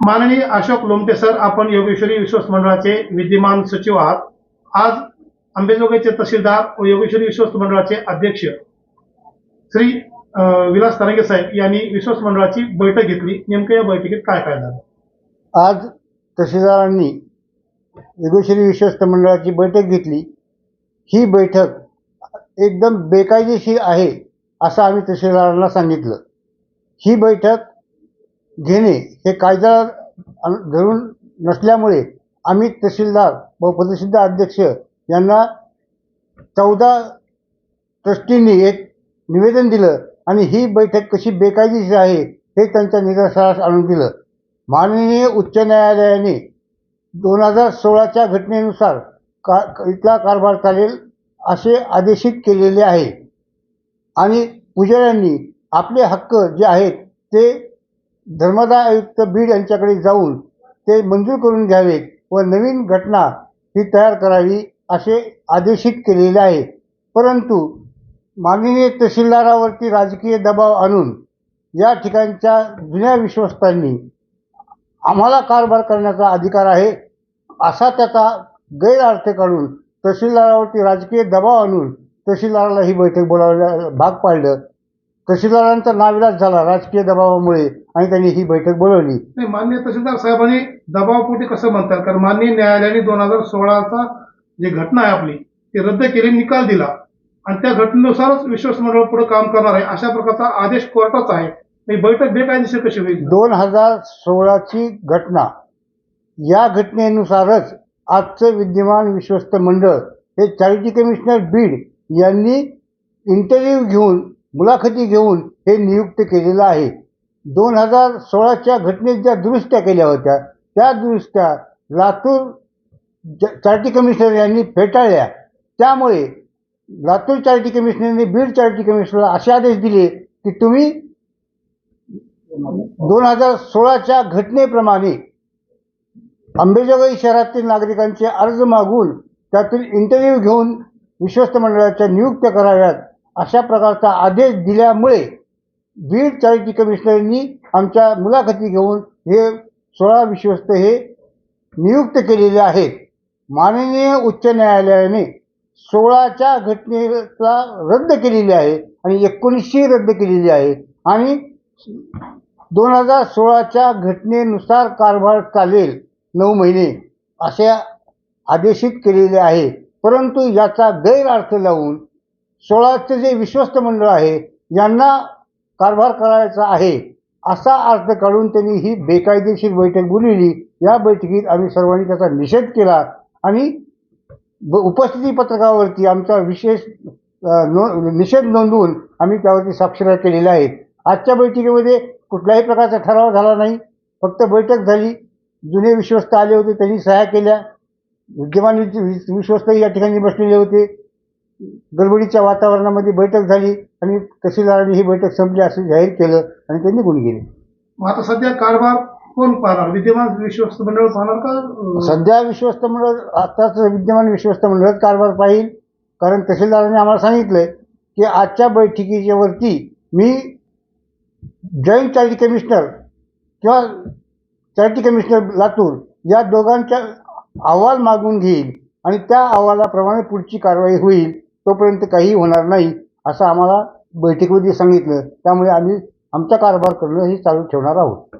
माननीय अशोक लोमटे सर आपण योगेश्वरी विश्वस्त मंडळाचे विद्यमान सचिव आहात. आज अंबेजोगाईचे तहसीलदार व योगेश्वरी विश्वस्त मंडळाचे अध्यक्ष श्री विलास तारंगे साहेब यांनी विश्वस्त मंडळाची बैठक घेतली. नेमकं या बैठकीत काय काय झालं? आज तहसीलदारांनी योगेश्वरी विश्वस्त मंडळाची बैठक घेतली. ही बैठक एकदम बेकायदेशीर आहे असं आम्ही तहसीलदारांना सांगितलं. ही बैठक घेणे हे कायदा धरून नसल्यामुळे आम्ही तहसीलदार व प्रसिद्ध अध्यक्ष यांना चौदा ट्रस्टींनी एक निवेदन दिलं आणि ही बैठक कशी बेकायदेशीर आहे हे त्यांच्या निदर्शनास आणून दिलं. माननीय उच्च न्यायालयाने दोन हजार सोळाच्या घटनेनुसार का इथला कारभार चालेल असे आदेशित केलेले आहे. आणि पुजाऱ्यांनी आपले हक्क जे आहेत ते धर्मदाय आयुक्त बीड यांच्याकडे जाऊन ते मंजूर करून घ्यावेत व नवीन घटना ही तयार करावी असे आदेशित केलेले आहे. परंतु माननीय तहसीलदारावरती राजकीय दबाव आणून या ठिकाणच्या जुन्या विश्वस्तांनी आम्हाला कारभार करण्याचा अधिकार आहे असा त्याचा गैरअर्थ काढून तहसीलदारावरती राजकीय दबाव आणून तहसीलदाराला ही बैठक बोलावल्या भाग पाडलं. तहसीलदारांचा नाविलाज झाला राजकीय दबावामुळे. आणि त्यांनी ही बैठक बोलवली. नाही मान्य तहसीलदार साहेबांनी दबावपोटी कसं म्हणतात? कारण मान्य न्यायालयाने दोन हजार सोळाचा जी घटना आहे आपली ती रद्द केली निकाल दिला. आणि त्या घटनेनुसारच विश्वस्त मंडळ पुढे काम करणार आहे. अशा प्रकारचा आदेश कोर्टाचा आहे. बैठक बेकायदेशीर कशी होईल? दोन हजार सोळाची घटना. या घटनेनुसारच आजचं विद्यमान विश्वस्त मंडळ हे चॅरिटी कमिशनर बीड यांनी इंटरव्ह्यू घेऊन मुलाखती घेऊन हे नियुक्त केलेलं आहे. दोन हजार सोळाच्या घटनेत ज्या दुरुस्त्या केल्या होत्या. त्या दुरुस्त्या लातूर चार्टी कमिशनर यांनी फेटाळल्या. त्यामुळे लातूर चार्टी कमिशनरने बीड चार्टी कमिशनरला असे आदेश दिले की तुम्ही दोन हजार सोळाच्या घटनेप्रमाणे अंबेजोगाई शहरातील नागरिकांचे अर्ज मागून त्यातून इंटरव्ह्यू घेऊन विश्वस्त मंडळाच्या नियुक्त कराव्यात अशा प्रकारचा आदेश दिल्यामुळे बीड चॅरिटी कमिशनरनी आमच्या मुलाखती घेऊन हे सोळा विश्वस्त हे नियुक्त केलेले आहेत माननीय उच्च न्यायालयाने सोळाच्या घटनेला रद्द केलेली आहे आणि एकोणीसशे रद्द केलेली आहे आणि दोन हजार सोळाच्या घटनेनुसार कारभार चालेल नऊ महिने असे आदेशित केलेले आहे. परंतु याचा गैरअर्थ लावून सोळाचं जे विश्वस्त मंडळ आहे यांना कारभार करायचा आहे असा अर्थ काढून त्यांनी ही बेकायदेशीर बैठक बोलविली. या बैठकीत आम्ही सर्वांनी त्याचा निषेध केला आणि ब- उपस्थिती पत्रकावरती आमचा विशेष नो निषेध नोंदवून आम्ही त्यावरती स्वाक्षऱ्या केलेल्या आहेत. आजच्या बैठकीमध्ये कुठल्याही प्रकारचा ठराव झाला नाही. फक्त बैठक झाली. जुने विश्वस्त आले होते त्यांनी सह्या केल्या. विद्यमान विच- विश्वस्तही या ठिकाणी बसलेले होते. गडबडीच्या वातावरणामध्ये बैठक झाली. आणि तहसीलदारांनी ही बैठक संपली असं जाहीर केलं आणि ते निघून गेले मग आता सध्या कारभार कोण पाहणार? विद्यमान विश्वस्त मंडळ पाहणार का सध्या विश्वस्त मंडळ आताच विद्यमान विश्वस्त मंडळ कारभार पाहिल. कारण तहसीलदारांनी आम्हाला सांगितलंय की आजच्या बैठकीच्या वरती मी जॉईंट चॅरिटी कमिशनर किंवा चॅरिटी कमिशनर लातूर या दोघांच्या अहवाल मागून घेईल आणि त्या अहवालाप्रमाणे पुढची कारवाई होईल तोपर्यंत काही होणार नाही. असं आम्हाला बैठकीमध्ये सांगितलं. त्यामुळे आम्ही आमचा कारभार करणं हे चालू ठेवणार आहोत.